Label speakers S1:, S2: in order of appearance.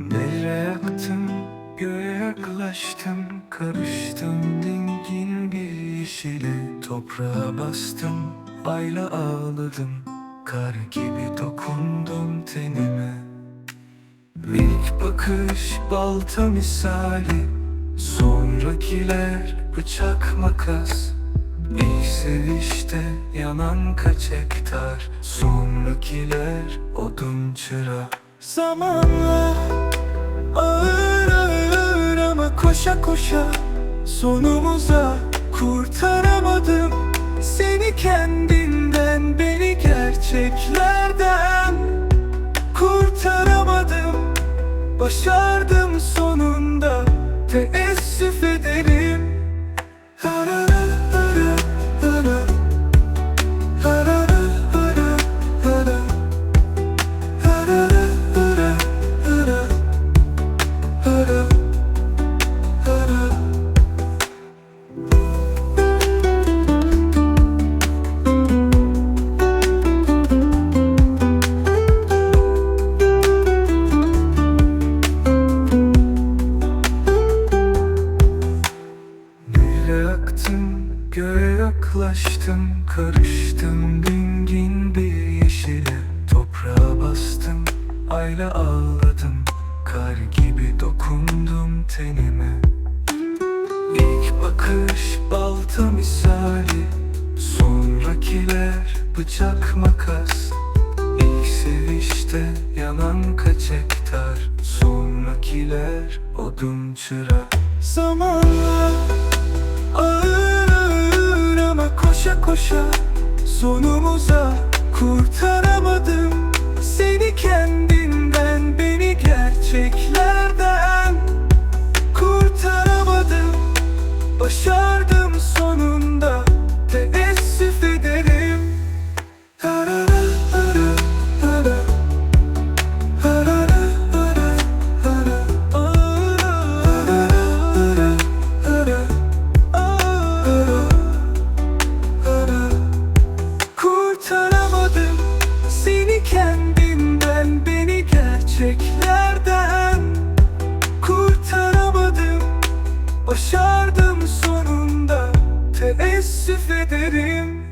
S1: Nereye yaktım, göğe yaklaştım Karıştım dingin bir yeşili Toprağa bastım, ayla ağladım Kar gibi dokundum tenime. İlk bakış balta misali Sonrakiler bıçak makas. İlk sevişte yanan kaç hektar Sonrakiler odun çıra. Zamanla koşa Sonumuza kurtaramadım. Seni kendinden beni gerçeklerden Kurtaramadım. Başardım sonunda Teessüf ederim yaklaştım Karıştım dingin bir yeşile. Toprağa bastım, ayla ağladım. Kar gibi dokundum tenime. İlk bakış balta misali. Sonrakiler bıçak makas. İlk sevişte yanan kaç hektar Sonrakiler odun çıra. Zamanla koşa koşa Sonumuza kurtaramadım Seni kendinden Teessüf ederim.